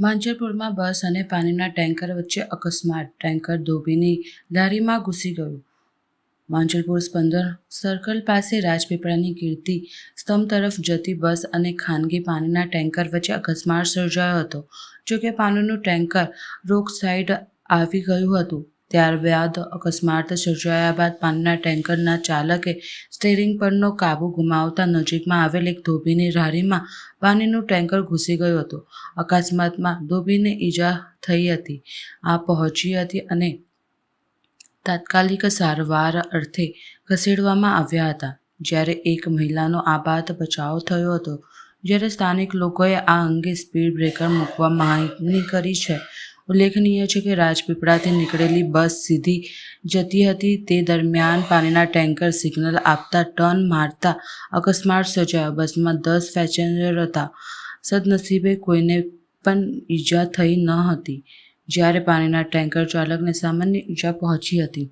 માંજરપુરમાં બસ અને પાણીના ટેન્કર વચ્ચે અકસ્માત. ટેન્કર ધોબીની દારીમાં ઘૂસી ગયું. માંજરપુર સ્પંદર સર્કલ પાસે રાજપીપળાની કીર્તિ સ્તંભ તરફ જતી બસ અને ખાનગી પાણીના ટેન્કર વચ્ચે અકસ્માત સર્જાયો હતો, જોકે પાણીનું ટેન્કર રોક સાઈડ આવી ગયું હતું. ત્યારબાદ અકસ્માત સર્જાયા બાદ પાણીના ટેન્કરના ચાલકે સ્ટીરિંગ પરનો કાબુ ગુમાવતા નજીકમાં આવેલ એક ધોબીની રારીમાં પાણીનું ટેન્કર ઘૂસી ગયું હતું. અકસ્માતમાં ધોબીને ઈજા થઈ હતી. આ પહોંચી હતી અને તાત્કાલિક સારવાર અર્થે ખસેડવામાં આવ્યા હતા. જ્યારે એક મહિલાનો આબાદ બચાવ થયો હતો. જ્યારે સ્થાનિક લોકોએ આ અંગે સ્પીડ બ્રેકર મૂકવા માંગણી કરી છે ઉલ્લેખનીય છે કે રાજપીપળાથી નીકળેલી બસ સીધી જતી હતી. તે દરમિયાન પાણીના ટેન્કર સિગ્નલ આપતા ટર્ન મારતા અકસ્માત સર્જાયો. બસમાં દસ પેસેન્જર હતા. સદનસીબે કોઈને પણ ઈજા થઈ ન હતી. જ્યારે પાણીના ટેન્કર ચાલકને સામાન્ય ઈજા પહોંચી હતી.